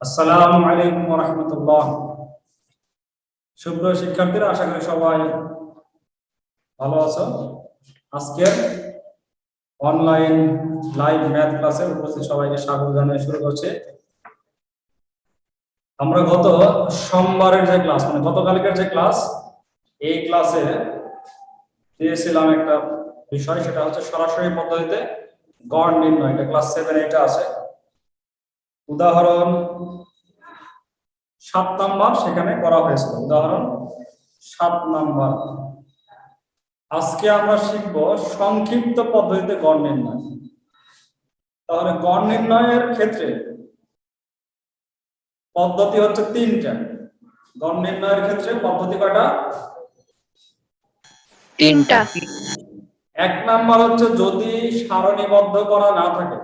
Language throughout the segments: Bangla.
আসসালামু আলাইকুম রাহমাতুল্লাহ। সুপ্রিয় শিক্ষার্থীরা, আশা করি সবাই ভালো আছো। আজকের অনলাইন লাইভ ম্যাথ ক্লাসে উপস্থিত সবাইকে স্বাগত জানিয়ে শুরু করছি। আমরা গত সোমবারের যে ক্লাস মানে গতকালকের যে ক্লাস এই ক্লাসে দিয়েছিলাম একটা বিষয়, সেটা হচ্ছে সরাসরি পদ্ধতিতে গড় নির্ণয়। এটা ক্লাস সেভেন এটা আছে। উদাহরণ সাত নাম্বার সেখানে করা হয়েছিল উদাহরণ সাত নাম্বার। আজকে আমরা শিখব সংক্ষিপ্ত পদ্ধতিতে গড় নির্ণয়। তাহলে গড় নির্ণয়ের ক্ষেত্রে পদ্ধতি হচ্ছে তিনটা। গড় নির্ণয়ের ক্ষেত্রে পদ্ধতি কয়টা? তিনটা। এক নাম্বার হচ্ছে যদি সারণীবদ্ধ করা না থাকে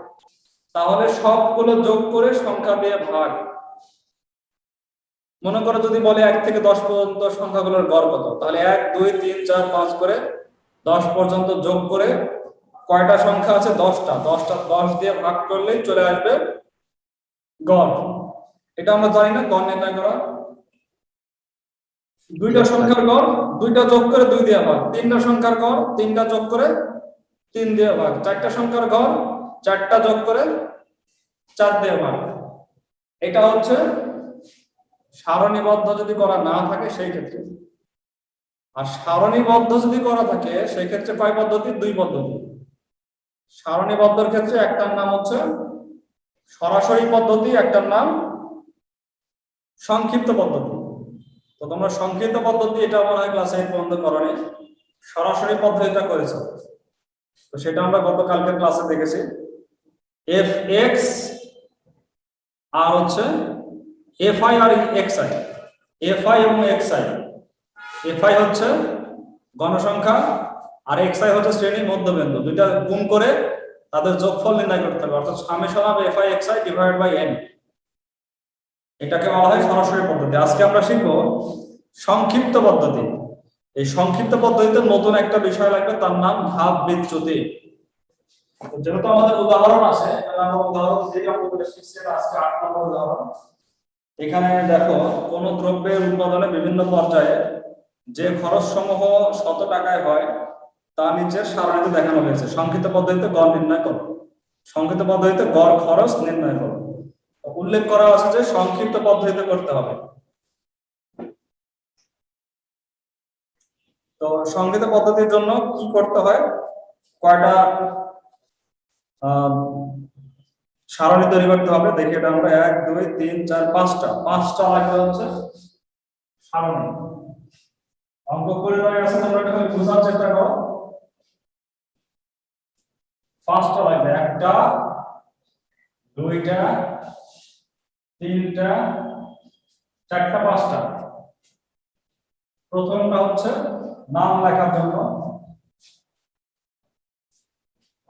তাহলে সবগুলো যোগ করে সংখ্যা দিয়ে ভাগ। মনে করো যদি বলে এক থেকে দশ পর্যন্ত সংখ্যাগুলোর গড় কত? তাহলে এক, দুই, তিন, চার, পাঁচ করে দশ পর্যন্ত যোগ করে কয়টা সংখ্যা আছে? দশটা। দশটা, দশ দিয়ে ভাগ করলেই চলে আসবে গড়। এটা আমরা জানি না, গড় নির্ণয় করা। দুইটা সংখ্যার গড়, দুইটা যোগ করে দুই দিয়ে ভাগ। তিনটা সংখ্যার গড়, তিনটা যোগ করে তিন দিয়ে ভাগ। চারটা সংখ্যার গড় চারটা যোগ করে চার দিয়ে ভাগ। এটা হচ্ছে সারণীবদ্ধ যদি করা না থাকে সেই ক্ষেত্রে। আর সারণীবদ্ধ যদি করা থাকে, সেই ক্ষেত্রে কয় পদ্ধতি? দুই পদ্ধতি। সারণীবদ্ধর ক্ষেত্রে একটার নাম হচ্ছে সরাসরি পদ্ধতি, একটার নাম সংক্ষিপ্ত পদ্ধতি। তো তোমরা সংক্ষিপ্ত পদ্ধতি, এটা মনে হয় ক্লাসে পর্যন্ত করনি। সরাসরি পদ্ধতিটা করেছ। তো সেটা আমরা গতকালকের ক্লাসে দেখেছি। এফ এক্স আর হচ্ছে এফ আই আর এক্স আই এফ আই এবং এক্স আই এফ আই হচ্ছে গণসংখ্যা আর এক্স আই হচ্ছে শ্রেণি মধ্যবিন্দু। দুইটা গুণ করে তাদের যোগফল নির্ণয় করতে হবে। অর্থাৎ summation of F I X I divide by N এটাকে বলা হয় সরাসরি পদ্ধতি। আজকে আমরা শিখব সংক্ষিপ্ত পদ্ধতি। এই সংক্ষিপ্ত পদ্ধতিতে নতুন একটা বিষয় লাগবে, তার নাম ধাপ বিচ্যুতি যেহেতু আমাদের উদাহরণ আছে উদাহরণ দিয়ে আজকে আট নম্বর উদাহরণ। এখানে দেখো, কোন দ্রব্যের উৎপাদনে বিভিন্ন পর্যায়ে যে খরচ সমূহ শত টাকায় হয়, তা নিচে সারণীতে দেখানো হয়েছে। সংক্ষিপ্ত পদ্ধতিতে গড় নির্ণয় করো। সংক্ষিপ্ত পদ্ধতিতে গড় খরচ নির্ণয় করো। উল্লেখ করা আছে যে সংক্ষিপ্ত পদ্ধতিতে করতে হবে। তো সংক্ষিপ্ত পদ্ধতির জন্য কি করতে হয়? কয়টা সারণী তৈরি করতে হবে। দেখি এটা আমরা এক, দুই, তিন, চার, পাঁচটা। পাঁচটা লাগবে হচ্ছে সারণী। অঙ্ক পরিবারে আছে তোমরা বোঝার চেষ্টা করো। পাঁচটা লাগবে। একটা, দুইটা, তিনটা, চারটা, পাঁচটা। প্রথমটা হচ্ছে নাম লেখার জন্য।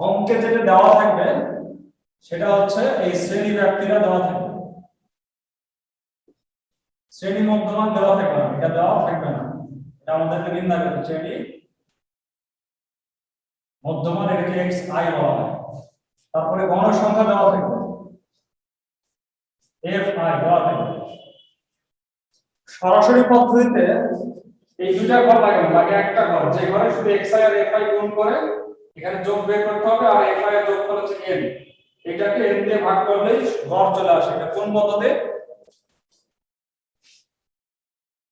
অঙ্কে যেটা দেওয়া থাকবে, সেটা হচ্ছে এই শ্রেণি ব্যক্তিরা দেওয়া থাকবে। শ্রেণি মধ্যমান দেওয়া থাকবে না, এটা দেওয়া থাকবে না। এটা আমাদেরকে নির্ণয় করতে শ্রেণি মধ্যমান এটাকে এক্স আই বলা হয়। তারপরে গণসংখ্যা দেওয়া থাকবে। এফ আই দেওয়া থাকবে। সরাসরি পদ্ধতিতে এই দুইটা ঘর লাগে লাগে একটা ঘর। যে ঘরে শুধু এক্স আই আর এফ আই গুণ করে এখানে যোগ বের করতে হবে আর এফ আই এর যোগ করে হচ্ছে এন এটাকে এন দিয়ে ভাগ করলেই ঘর চলে আসে। এটা কোন পদ্ধতি?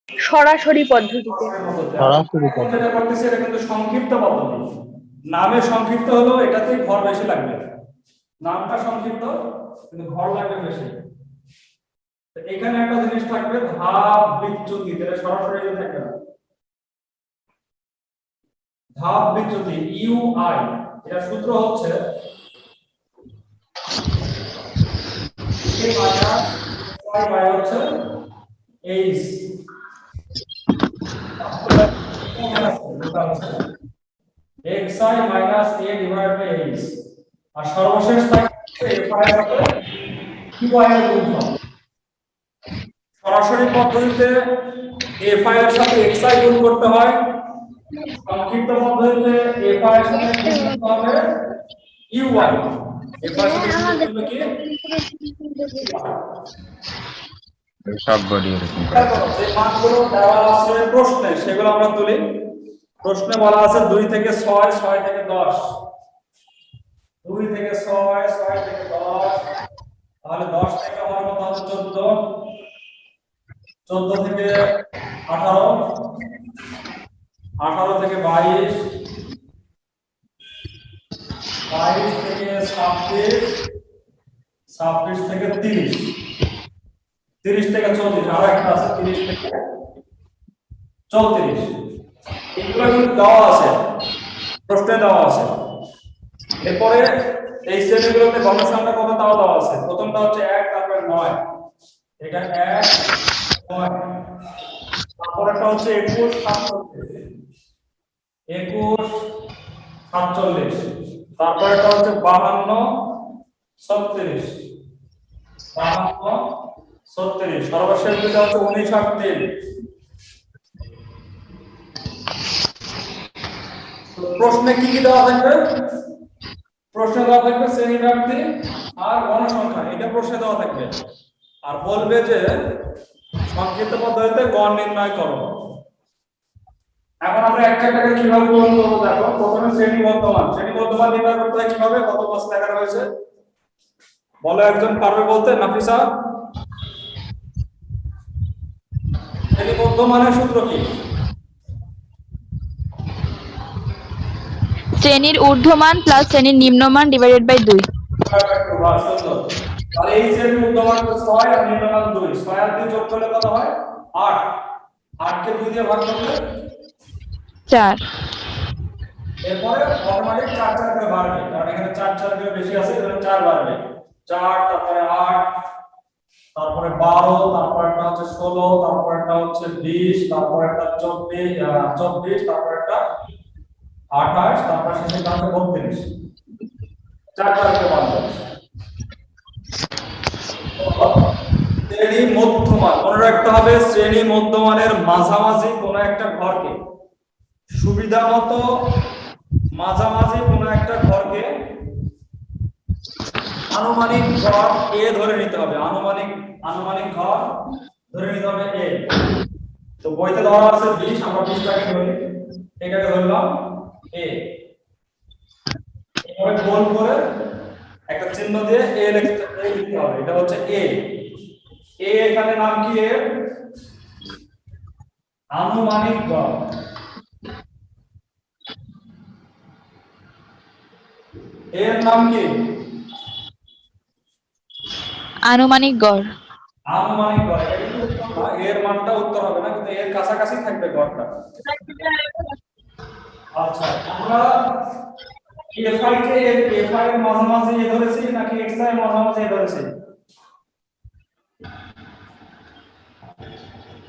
সরাসরি পদ্ধতিতে। সরাসরি যেটা করতেছি এটা কিন্তু সংক্ষিপ্ত পদ্ধতি। নামে সংক্ষিপ্ত হলেও এটাতেই ঘর বেশি লাগবে। নামটা সংক্ষিপ্ত কিন্তু ঘর লাগবে বেশি। এখানে একটা জিনিস থাকবে ধাপ বিচ্যুতি এটা সরাসরি থাকবে না। ধাপ বিচ্যুতি ইউ আই এটা সূত্র হচ্ছে সরাসরি পদ্ধতিতে fi এর সাথে xi গুণ করতে হয়। সংক্ষিপ্ত পদ্ধতিতে fi এর সাথে গুণ করতে হবে এর কি? সব বডি এরকম দেখো, যে মানগুলো দেওয়া আছে প্রশ্নে সেগুলো আমরা তুলি। প্রশ্নে বলা আছে দুই থেকে ছয় ছয় থেকে দশ। দুই থেকে ছয় ছয় থেকে দশ। তাহলে দশ থেকে আমার কত হবে? চোদ্দ। চোদ্দ থেকে আঠারো। আঠারো থেকে বাইশ বাইশ থেকে ছাব্বিশ ছাব্বিশ থেকে তিরিশ তিরিশ থেকে চৌত্রিশ, আরও একটা আছে, তিরিশ থেকে চৌত্রিশ। এগুলো কিন্তু দেওয়া আছে, প্রশ্নে দেওয়া আছে। এরপরে এই শ্রেণীগুলোতে গণসংখ্যা কত, তাও দেওয়া আছে। প্রথমটা হচ্ছে এক, তারপরে নয়। এটা এক, নয়। তারপর একটা হচ্ছে একুশ সাতচল্লিশ একুশ, সাতচল্লিশ। তারপরেটা হচ্ছে বাহান্ন, ছত্রিশ। বাহান্ন, ছত্রিশ। সর্বশেষ যেটা হচ্ছে উনিশ আর প্রশ্নে কি কি দেওয়া থাকবে? প্রশ্নে দেওয়া থাকবে শ্রেণি ব্যাপ্তি আর গণসংখ্যা। এটা প্রশ্নে দেওয়া থাকবে। আর বলবে যে সংক্ষিপ্ত পদ্ধতিতে গড় নির্ণয় করো। এখন আমরা একটা করে কীভাবে পূরণ করব দেখো প্রথমে শ্রেণি বর্তমান শ্রেণি বর্তমান নির্ণয় করতে হয় কীভাবে? কত মাস লেখা রয়েছে? বলো একজন পারবে বলতে নাফিসা? শ্রেণি বর্তমানের সূত্র কি? শ্রেণির ঊর্ধ্বমান প্লাস শ্রেণির নিম্নমান ডিভাইডেড বাই দুই। তাহলে এই শ্রেণির ঊর্ধ্বমান ছয় আর নিম্নমান দুই। ছয় আর দুই যোগ করলে কত হয়? আট। আটকে দুই দিয়ে ভাগ করলে এরপরে করে বাড়বে, কারণ এখানে বেশি আছে বাড়বে। তারপরে তারপরে হচ্ছে হচ্ছে আঠাশ, তারপর শেষে হচ্ছে বত্রিশ। চার চার করে বাড়বে। শ্রেণি মধ্যমান, মনে রাখতে হবে শ্রেণি মধ্যমানের মাঝামাঝি কোন একটা ঘরকে সুবিধা মতো মাঝামাঝি কোন একটা ঘরকে আনুমানিক ঘর এ ধরে নিতে হবে। আনুমানিক আনুমানিক ঘর ধরে নিতে হবে এ। তো বইতে ধরা আছে বিশ, আমরা বিশটাকে ধরি। এটাকে ধরলাম এ। এভাবে গোল করে একটা চিহ্ন দিয়ে এ লিখতে এ হবে। এটা হচ্ছে এ। এ এখানে নাম কি এর? আনুমানিক গড় এর নাম কি? আনুমানিক গড়। আনুমানিক গড়। এর মানটা উত্তর হবে না কিন্তু এর কাছাকাছি থাকবে গড়টা। আচ্ছা আমরা এফআই কে এফআই এর মাঝামাঝি এ ধরেছি নাকি এক্সআই এর মাঝামাঝি এ ধরেছি?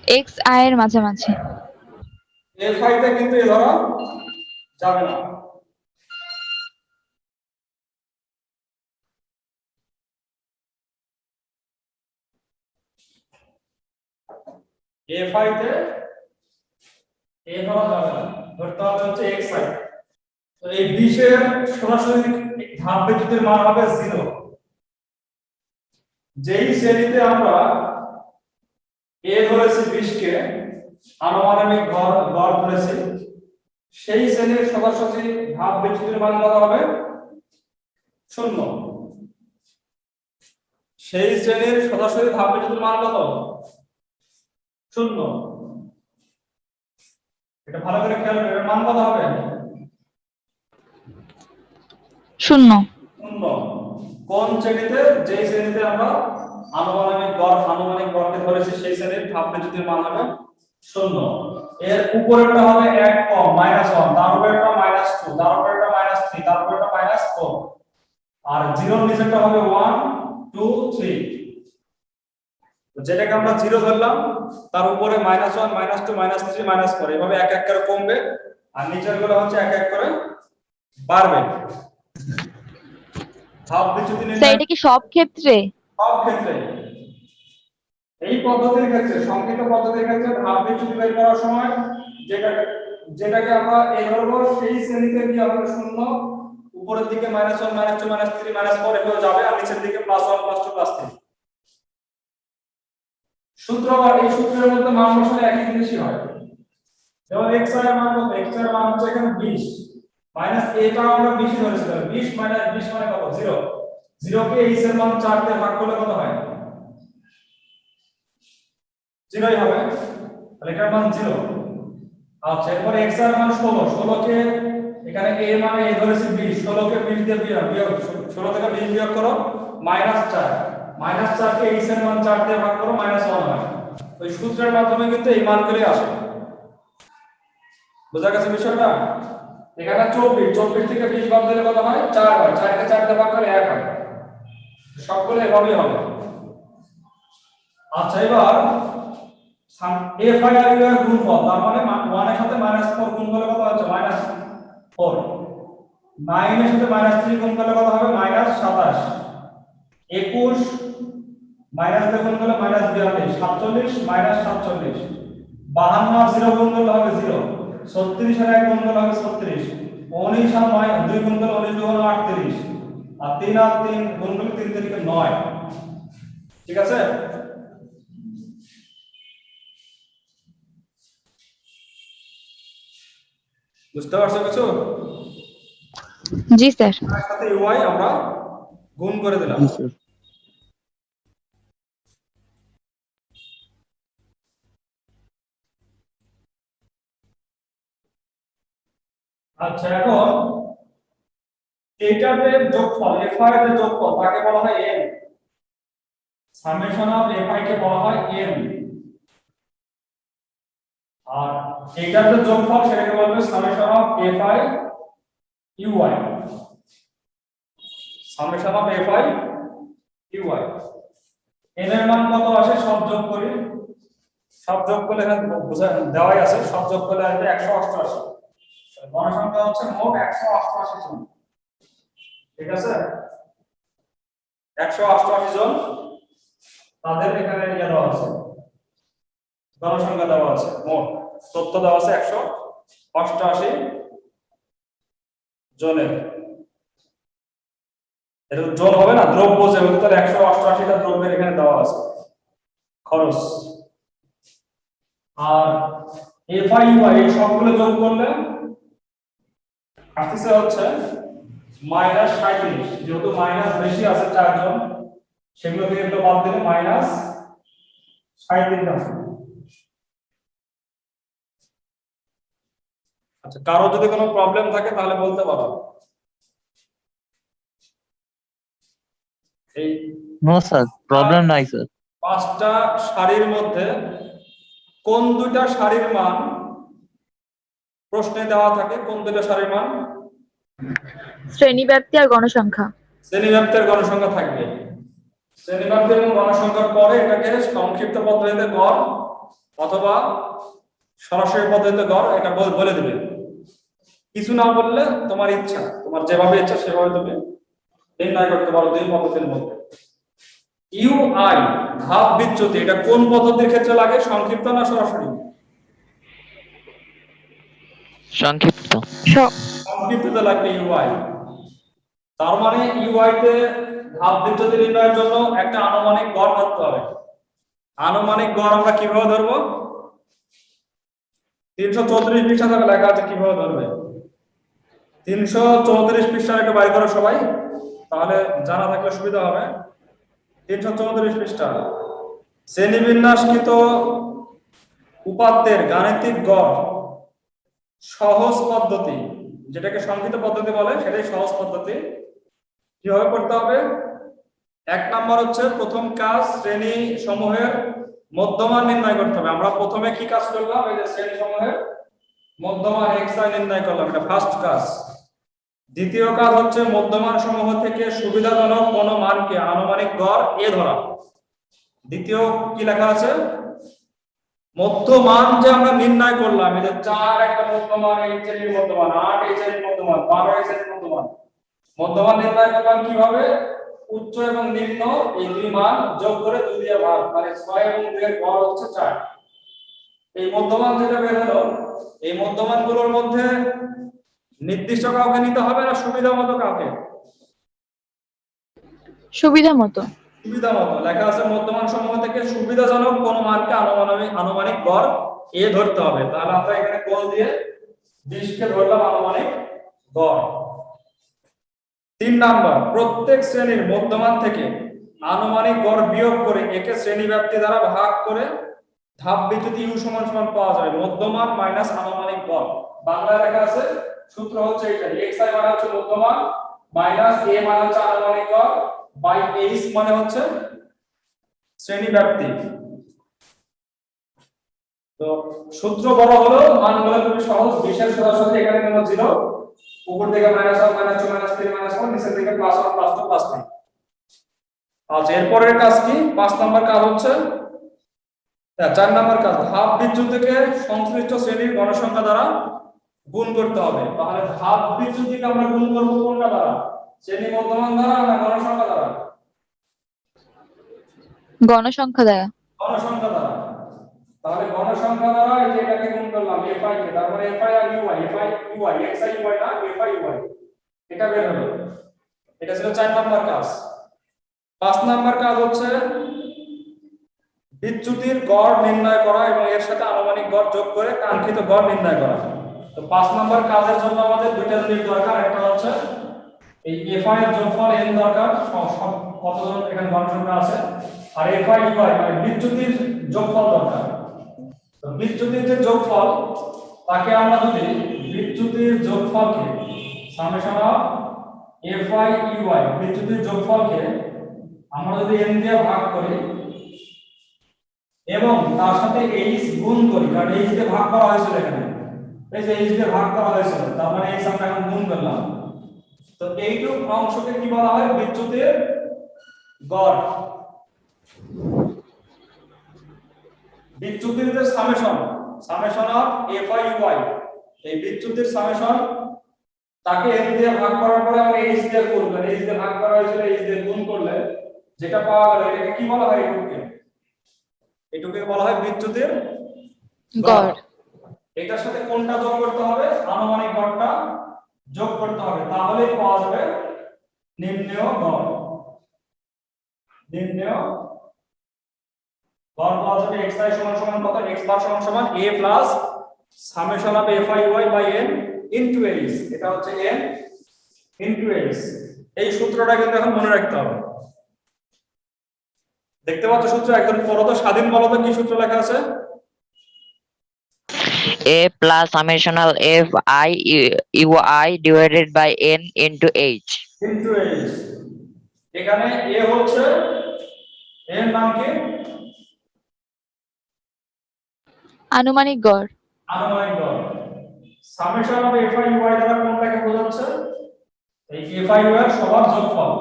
এক্স আই এর মাঝামাঝি। এফআই তে কিন্তু এ ধরা যাবে না। এফআই তে এ ধরা যাবে ধরতে হবে হচ্ছে এক্স আই তো এই বিশের সরাসরি ধাপ বিদ্যুতের মান হবে জিরো যেই শ্রেণীতে আমরা এ ধরেছি বিশকে, আনুমানিক ঘর গড় ধরেছি, সেই শ্রেণির সরাসরি ধাপ বিদ্যুতের মান কত হবে? শূন্য। সেই শ্রেণির সরাসরি ধাপ বিদ্যুতের মান কত শূন্য। এটা ভালো করে খেয়াল করে মান কত হবে? শূন্য। শূন্য। কোন শ্রেণীতে? যে শ্রেণীতে আমরা আনুমানিক গড় আনুমানিক গড়কে ধরেছি সেই শ্রেণির ধাপ বিদ্যুতের মান হবে শূন্য। এর উপরেরটা হবে এক কম মাইনাস ওয়ান তার উপরেরটা মাইনাস টু তার উপরেরটা মাইনাস থ্রি তার উপরেরটা মাইনাস ফোর আর জিরোর নিচেরটা হবে ওয়ান টু থ্রি যেটাকে আমরা জিরো ধরলাম তার উপরে minus one minus two minus three minus four এভাবে এক এক করে কমবে আর নিচেরগুলো হচ্ছে এক এক করে বাড়বে। এটা কি সব ক্ষেত্রে? সব ক্ষেত্রে। এই পদ্ধতির ক্ষেত্রে সংক্ষিপ্ত পদ্ধতির ক্ষেত্রে ধাপ বিচ্যুতি বের করার সময় যেটাকে যেটাকে আমরা এ ধরবো সেই শ্রেণীতে কি হবে শূন্য উপরের দিকে minus one minus two minus three minus four এভাবে যাবে আর নিচের দিকে plus one plus two plus three সূত্র আবার এই সূত্রের মধ্যে মান বসালে একই জিনিসই হয়। যেমন x এর মান কত? x এর মান হচ্ছে এখানে 20 মাইনাস এটা আমরা 20 ধরেছিলাম 20 মাইনাস 20 মানে কত? 0 0 কে h এর মান 4 দিয়ে ভাগ করলে কত হয়? 0ই হবে। তাহলে এটার মান 0 আচ্ছা এরপর x এর মান 16 16 কে এখানে a মানে a ধরেছি 20 16 কে 20 দিয়ে বিয়োগ বিয়োগ 16 থেকে 20 বিয়োগ করো। মাইনাস 4 মাইনাস 4 কে h এর মান 4 দিয়ে ভাগ করো, মাইনাস 1 হয় ওই সূত্রের মাধ্যমে কিন্তু এই মান মানগুলি আসে। বোঝা গেছে বিষয়টা? এখানে 24 24 থেকে 20 বাদ দিলে কত হয়? 4 হয়। 4 কে 4 দিয়ে ভাগ করলে 1 হয়। সবগুলো এভাবেই হবে। আচ্ছা এবার এফ আই আর ইউ এর গুণফল, তার মানে 1 এর সাথে -4 গুণ করলে কত হচ্ছে? -4 9 এর সাথে মাইনাস -3 গুণ করলে কত হবে? -27 21 মাইনাস দিয়ে গুণ করলে -42 47 -47 52 আর 0 গুণ করলে হবে 0 ছত্রিশ আর এক গুণ করলে হবে ছত্রিশ। উনিশ আর নয় দুই গুণ করলে উনিশ দুগুণ আটত্রিশ। আর তিন আর তিন গুণ করলে তিন তিরিকে নয়। ঠিক আছে? বুঝতে পারছ কিছু? জি স্যার। সাথে ইউআই আমরা গুণ করে দিলাম। আচ্ছা এখন এইটার যে যোগফল fi এর যোগফল, তাকে বলা হয় m সামেশন অফ fi কে বলা হয় m আর এইটার যে যোগফল, সেটাকে বলবে summation of fi ui summation of fi ui n এর মান কত আসে? সব যোগ করে। সব যোগ করলে এখানে বোঝা দেওয়াই আছে। সব যোগ করলে আসবে 188 গণসংখ্যা হচ্ছে মোট 188 জন। ঠিক আছে? 188 জন তাদের এখানে ইয়ে দেওয়া আছে গণসংখ্যা দেওয়া আছে, মোট। তথ্য দেওয়া আছে 188 জনের। এটা জন হবে না, দ্রব্য যেহেতু তাহলে 188 টা দ্রব্যের এখানে দেওয়া আছে। খরচ। আর এফআইইউআই এই সবগুলো যোগ করলে আসতেছে হচ্ছে মাইনাস সাঁত্রিশ যেহেতু মাইনাস বেশি আছে চারজন সেগুলো থেকে এগুলো বাদ দিলে মাইনাস সাঁত্রিশ আছে। আচ্ছা কারও যদি কোনো প্রবলেম থাকে তাহলে বলতে পারো। এই নো স্যার প্রবলেম নাই স্যার পাঁচটা সারির মধ্যে কোন দুইটা সারির মান প্রশ্নে দেওয়া থাকে কোন দুইটা সারির মান? শ্রেণি ব্যাপ্তি আর গণসংখ্যা। শ্রেণীব্যাপ্তের গণসংখ্যা থাকবে। শ্রেণীব্যাপ্তি এবং গণসংখ্যার পরে এটাকে সংক্ষিপ্ত পদ্ধতিতে গড় অথবা সরাসরি পদ্ধতিতে গড় এটা বল- বলে দেবে। কিছু না বললে তোমার ইচ্ছা তোমার যেভাবে ইচ্ছা সেভাবে তুমি নির্ণয় করতে পারো দুই পদ্ধতির মধ্যে। ইউআই ধাপ বিচ্যুতি এটা কোন পদ্ধতির ক্ষেত্রে লাগে সংক্ষিপ্ত না সরাসরি? সংক্ষিপ্ত। স- সংক্ষিপ্ততে লাগবে ইউআই তার মানে ইউআই তে ধাপ বিচ্যুতি নির্ণয়ের জন্য একটা আনুমানিক গড় ধরতে হবে। আনুমানিক গড় আমরা কীভাবে ধরবো? তিনশো চৌত্রিশ পৃষ্ঠা থেকে লেখা আছে কীভাবে ধরবে? তিনশো চৌত্রিশ পৃষ্ঠার একটা বাই করো সবাই তাহলে জানা থাকলে সুবিধা হবে। তিনশো চৌত্রিশ পৃষ্ঠা। শ্রেণীবিন্যাসকৃত উপাত্তের গাণিতিক গড় সহজ পদ্ধতি, যেটাকে সংক্ষিপ্ত পদ্ধতি বলে, সেটাই সহজ পদ্ধতি। কীভাবে করতে হবে? এক নাম্বার হচ্ছে প্রথম কাজ শ্রেণি সমূহের মধ্যমান নির্ণয় করতে হবে। আমরা প্রথমে কি কাজ করলাম? এই যে শ্রেণি সমূহের মধ্যমান আই নির্ণয় করলাম, এটা ফার্স্ট কাজ। দ্বিতীয় কাজ হচ্ছে মধ্যমান সমূহ থেকে সুবিধাজনক কোন মানকে আনুমানিক গড় এ ধরা। দ্বিতীয় কি লেখা আছে? মধ্যমান যে আমরা নির্ণয় করলাম যে চার একটা মধ্যমান, এই শ্রেণির মধ্যমান, আট, এই শ্রেণির মধ্যমান, বারো, এই শ্রেণির মধ্যমান। মধ্যমান নির্ণয় করলাম কীভাবে? উচ্চ এবং নিম্ন এই দুই মান যোগ করে দুই দিয়ে ভাগ মানে ছয় এবং দুই এর গড় হচ্ছে চার। এই মধ্যমান যেটা বের হলো। এই মধ্যমানগুলোর মধ্যে নির্দিষ্ট কাউকে নিতে হবে না, সুবিধা মতো কাউকে? সুবিধা মতো। সুবিধা মতো লেখা আছে মধ্যমান সমূহ থেকে সুবিধাজনক কোন মানকে আনুমানিক আনুমানিক গড় এ ধরতে হবে। তাহলে আমরা এখানে কোল দিয়ে বিশকে ধরলাম আনুমানিক গড়। তিন নাম্বার, প্রত্যেক শ্রেণির মধ্যমান থেকে আনুমানিক গড় বিয়োগ করে একে শ্রেণি ব্যাপ্তি দ্বারা ভাগ করে ধাপ বিদ্যুৎ ইউ সমান সমান পাওয়া যাবে। মধ্যমান মাইনাস আনুমানিক গড়। বাংলায় লেখা আছে, সূত্র হচ্ছে এটা এক্স আই মানে হচ্ছে মধ্যমান মাইনাস এ মানে হচ্ছে আনুমানিক গড়। বাই এইচ মানে হচ্ছে শ্রেণি ব্যাপ্তি তো সূত্র বড় হলো মানগুলো খুবই সহজ বিশেষ সরাসরি এখানে কোনো জিরো উপর থেকে minus one minus two minus three minus one নিচের দিকে plus one plus two plus three আচ্ছা এরপরের কাজ কি? পাঁচ নাম্বার কাজ হচ্ছে হ্যাঁ, চার নাম্বার কাজ ধাপ বিচ্যুতিকে সংশ্লিষ্ট শ্রেণির গণসংখ্যা দ্বারা গুণ করতে হবে। তাহলে ধাপ বিচ্যুতিকে আমরা গুণ করব কোনটা দ্বারা? শ্রেণি মধ্যমান দ্বারা না গণসংখ্যা দ্বারা? গণসংখ্যা দ্বারা। গণসংখ্যা দ্বারা। তাহলে গণসংখ্যা দ্বারা এই যে এটাকে গুণ করলাম এফআই কে তারপরে এফআই আর UI FI UI XI UI না এফআই ইউআই এটা বের হলো। এটা ছিল চার নাম্বার কাজ। পাঁচ নাম্বার কাজ হচ্ছে বিচ্যুতির গড় নির্ণয় করা এবং এর সাথে আনুমানিক গড় যোগ করে কাঙ্ক্ষিত গড় নির্ণয় করা। তো পাঁচ নাম্বার কাজের জন্য আমাদের দুইটা জিনিস দরকার একটা হচ্ছে এই এফআই এর যোগফল এন দরকার, সব- কতজন এখানে গণসংখ্যা আছে? আর এফআই ইউআই মানে বিচ্যুতির যোগফল দরকার। তো বিচ্যুতির যে যোগফল, তাকে আমরা যদি বিচ্যুতির যোগফলকে সামেশন অফ এফআই ইউআই বিচ্যুতির যোগফলকে আমরা যদি এন দিয়ে ভাগ করি, এবং তার সাথে এইচ গুণ করি, কারণ এইচ দিয়ে ভাগ করা হয়েছিল এখানে। এই যে এইচ দিয়ে ভাগ করা হয়েছিল, তার মানে এইচ আমরা এখন গুণ করলাম। তো এইটুক অংশকে কি বলা হয়? বিদ্যুতের গড়। বিচ্যুতির যে summation summation of F I Y এই বিচ্যুতির সামেশন তাকে এন দিয়ে ভাগ করার পরে আমরা এইচ দিয়ে গুণ করি। এইচ দিয়ে ভাগ করা হয়েছিল এইচ দিয়ে গুণ করলে যেটা পাওয়া গেল এটাকে কি বলা হয়? এইটুকুকে এটুকুকে বলা হয় বিচ্যুতির গড়। এটার সাথে কোনটা যোগ করতে হবে? আনুমানিক গড়টা যোগ করতে হবে, তাহলেই পাওয়া যাবে নিম্নেয় গড়। নিম্নেয় গড় পাওয়া যাবে x i সমান সমান কত? x বার সমান সমান a plus summation of f i y by n into h এটা হচ্ছে n ইনটু h এই সূত্রটা কিন্তু এখন মনে রাখতে হবে। দেখতে পাচ্ছ সূত্র? একদম পরত স্বাধীন বলতে কি সূত্র লেখা আছে? A plus summational F I U I divided by N into H. Into H এখানে এ হচ্ছে এর নাম কি? আনুমানিক গড়। আনুমানিক গড়। Summation of F I Y দ্বারা কোনটাকে বোঝাচ্ছে? এই এফ আই ওয়াই সবার যোগফল।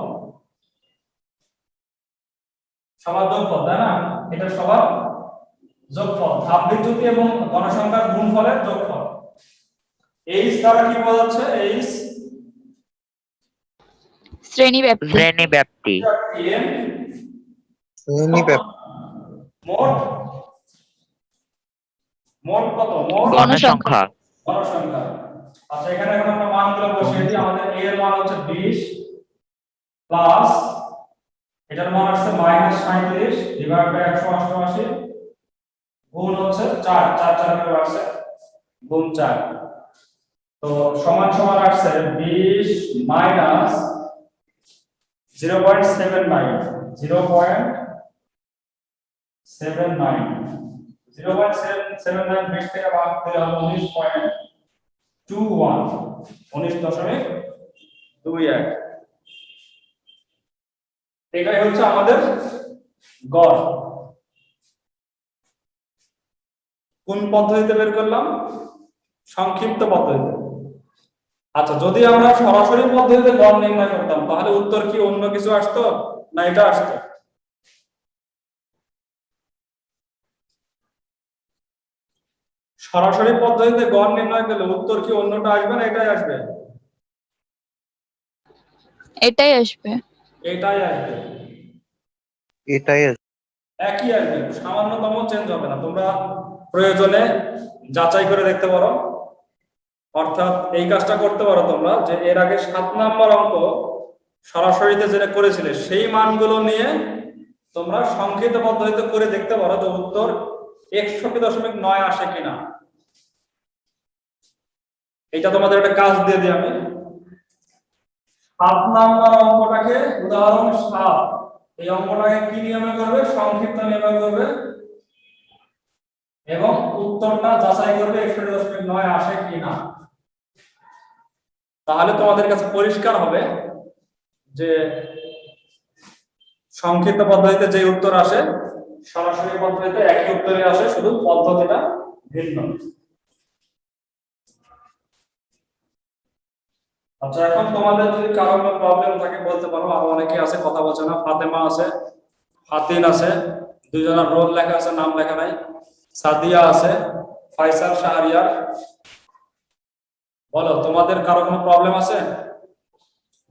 সবার যোগফল তাই না? এটা সবার যোগফল ধাপ বিচ্যুতি এবং গণসংখ্যার গুণফলের যোগফল। এইচ দ্বারা কি বোঝাচ্ছে এইচ শ্রেণি ব্যাপ্তি। শ্রেণি ব্যাপ্তি। শ্রেণি ব্যাপ্তি। মোট মোট কত? মোট গণসংখ্যা গণসংখ্যা আচ্ছা এখানে এখন আমরা মানগুলো বসিয়ে দিই। আমাদের a এর মান হচ্ছে 20 প্লাস এটার মান আসছে মাইনাস 37 ডিভাইড বাই 188 গুণ হচ্ছে 4 4 4 করে আসছে গুণ 4 তো সমান সমান আসছে 20 মাইনাস 0.79 0.79 0.79 বিশ থেকে বাদ দিলে হবে উনিশ দশমিক দুই এক। এটাই হচ্ছে আমাদের গড়। কোন পদ্ধতিতে বের করলাম? সংক্ষিপ্ত পদ্ধতিতে। আচ্ছা যদি আমরা সরাসরি পদ্ধতিতে গড় নির্ণয় করতাম তাহলে উত্তর কি অন্য কিছু আসতো না এটা আসতো? সরাসরি পদ্ধতিতে গড় নির্ণয় করলে উত্তর কি অন্যটা আসবে না এটাই আসবে? এটাই আসবে। এটাই আসবে। এটাই আছে। একই আসবে। সামান্যতম চেঞ্জ হবে না। তোমরা প্রয়োজনে যাচাই করে দেখতে পারো। অর্থাৎ এই কাজটা করতে পারো তোমরা যে এর আগে সাত নাম্বার অঙ্ক সরাসরিতে যেটা করেছিলে, সেই মানগুলো নিয়ে তোমরা সংক্ষিপ্ত পদ্ধতিতে করে দেখতে পারো যে উত্তর একষট্টি দশমিক নয় আসে কিনা। এটা তোমাদের একটা কাজ দিয়ে দিই আমি। সাত নাম্বার অঙ্কটাকে উদাহরণ সাত। এই অঙ্কটাকে কি নিয়মে করবে? সংক্ষিপ্ত নিয়মে করবে। এবং উত্তরটা যাচাই করবে একষট্টি দশমিক নয় আসে কিনা। তাহলে তোমাদের কাছে পরিষ্কার হবে যে সংক্ষিপ্ত পদ্ধতিতে যে উত্তর আসে, সরাসরি পদ্ধতিতে একই উত্তরে আসে, শুধু পদ্ধতিটা ভিন্ন। আচ্ছা এখন তোমাদের যদি কারও কোনো প্রবলেম থাকে, বলতে পারো। আরও অনেকে আছে, কথা বলছে না। ফাতেমা আছে ফাতিন আছে, দুজনের রোল লেখা আছে, নাম লেখা নাই। সাদিয়া আছে ফাইসাল শাহরিয়ার। বলো তোমাদের কারও কোনো প্রবলেম আছে?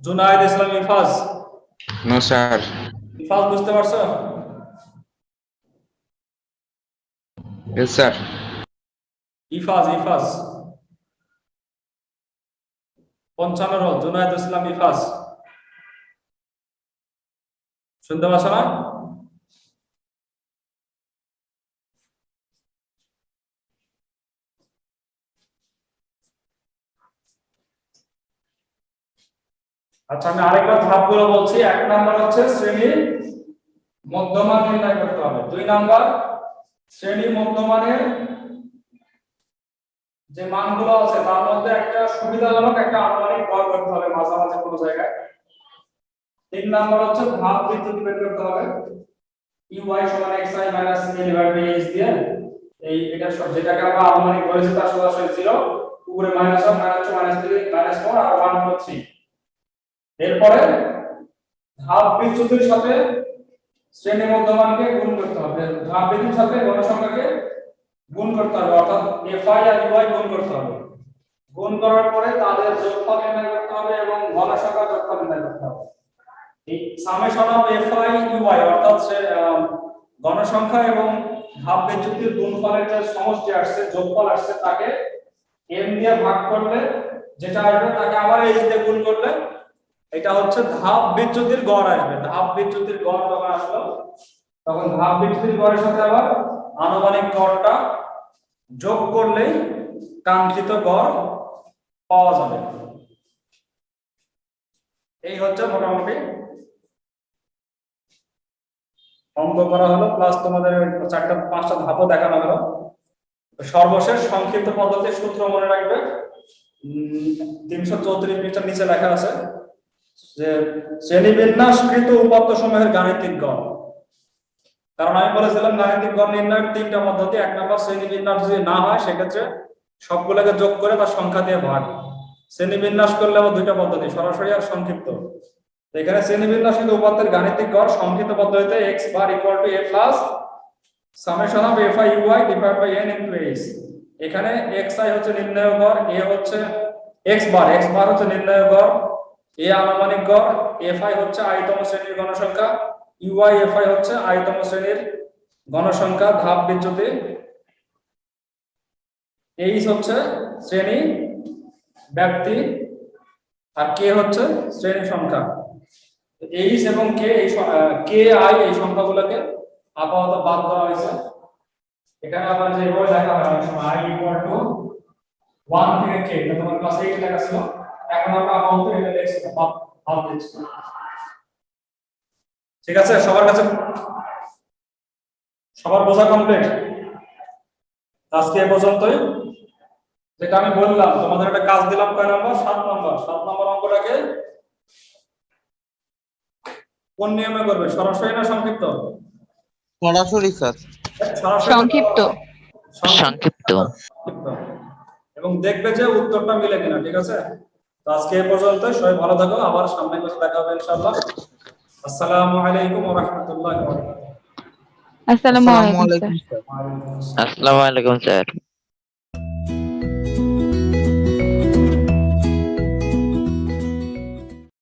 জুনায়েদ ইসলাম ইফাজ নো স্যার ইফাজ বুঝতে পারছ? ইয়েস স্যার ইফাজ ইফাজ পঞ্চান্ন রোল জুনায়েদ ইসলাম ইফাজ শুনতে পাচ্ছ না? আচ্ছা আমি আরেকবার ধাপগুলো বলছি। এক নাম্বার হচ্ছে শ্রেণির মধ্যমান নির্ণয় করতে হবে। দুই নাম্বার, শ্রেণি মধ্যমানের যে মানগুলো আছে, তার মধ্যে একটা সুবিধাজনক, একটা আনুমানিক গড় করতে হবে মাঝামাঝি কোনো জায়গায়। তিন নাম্বার হচ্ছে ভাব বিদ্যুৎ বের করতে হবে। ইউআই সমান X I minus C divide by H দিয়ে এই এটা সব যেটাকে আমরা আনুমানিক বলেছি, তার সরাসরি ছিল উপরে minus one minus two minus three minus four আর ওয়ান হলো থ্রি এরপরে ধাপ বিচ্যুতির সাথে শ্রেণি মধ্যমানকে গুণ করতে হবে। ধাপ বিচ্যুতির সাথে গণসংখ্যাকে গুণ করতে হবে, অর্থাৎ এফআই আর ইউআই গুণ করতে হবে। গুণ করার পরে তাদের যোগফল নির্ণয় করতে হবে এবং গণসংখ্যা যোগফল নির্ণয় করতে হবে। এই সামেশন অফ এফআই ইউআই অর্থাৎ গণসংখ্যা এবং ধাপ বিচ্যুতির গুণফলের যে সমষ্টি আসছে, যোগফল আসছে, তাকে এম দিয়ে ভাগ করলে যেটা আসবে, তাকে আবার এইচ দিয়ে গুণ করলে এটা হচ্ছে ধাপ বিচ্যুতির গড় আসবে। ধাপ বিচ্যুতির গড় যখন আসলো, তখন ধাপ বিচ্যুতির গড়ের সাথে আবার আনুমানিক গড়টা যোগ করলেই কাঙ্ক্ষিত গড় পাওয়া যাবে। এই হচ্ছে মোটামুটি অঙ্ক করা হলো প্লাস তোমাদের চারটা, পাঁচটা ধাপও দেখানো হলো। সর্বশেষ সংক্ষিপ্ত পদ্ধতির সূত্র মনে রাখবে। তিনশো চৌত্রিশ মিটার নিচে লেখা আছে। যে শ্রেণীবিন্যাসকৃত উপাত্ত সমূহের গাণিতিক গড়। কারণ আমি বলেছিলাম, গাণিতিক গড় নির্ণয়ের তিনটা পদ্ধতি। এক নম্বর শ্রেণি বিন্যাস যদি না হয়, সেক্ষেত্রে সবগুলোকে যোগ করে তার সংখ্যা দিয়ে ভাগ। শ্রেণি বিন্যাস করলে আবার দুইটা পদ্ধতি, সরাসরি আর সংক্ষিপ্ত। এখানে শ্রেণি বিন্যাসিত উপাত্তের গাণিতিক গড় সংক্ষিপ্ত পদ্ধতিতে X bar equal to A plus summation of F I UI divide by N into H এখানে এক্স আই হচ্ছে নির্ণয় গড় এ হচ্ছে এক্স বার এক্স বার হচ্ছে নির্ণয় গড়। এ আনুমানিক গড় এফ আই হচ্ছে আইতম শ্রেণির গণসংখ্যা ইউআই এফ আই হচ্ছে আইতম শ্রেণির গণসংখ্যা ধাপ বিচ্যুতি। এইচ হচ্ছে শ্রেণি ব্যক্তি আর কে হচ্ছে শ্রেণি সংখ্যা। এইচ এবং কে এই কে আই এই সংখ্যাগুলোকে আপাতত বাদ দেওয়া হয়েছে। এখানে আবার যে বই লেখা হয় অনেক সময় আই ইকুয়াল টু ওয়ান থেকে কে তোমার ক্লাস এইট লেখা ছিল। এখন আমরা আপাতত এটা লিখছি না, বাদ বাদ দিচ্ছি ঠিক আছে সবার কাছে সবার বোঝা কমপ্লিট আজকে এ পর্যন্তই। যেটা আমি বললাম তোমাদের একটা কাজ দিলাম কয় নম্বর? সাত নম্বর। সাত নম্বর অঙ্কটাকে কোন নিয়মে করবে? সরাসরি না সংক্ষিপ্ত? সরাসরি স্যার। সংক্ষিপ্ত। সংক্ষিপ্ত। সংক্ষিপ্ত। এবং দেখবে যে উত্তরটা মিলে কিনা ঠিক আছে? তো আজকে এ পর্যন্ত সবাই ভালো থাকো। আবার সামনে কিছু দেখা হবে ইনশাআল্লাহ। আসসালামু আলাইকুম ওয়া রাহমাতুল্লাহি ওয়া বারাকাতুহু। আসসালামু আসসালামু আলাইকুম। আসসালামু আলাইকুম স্যার।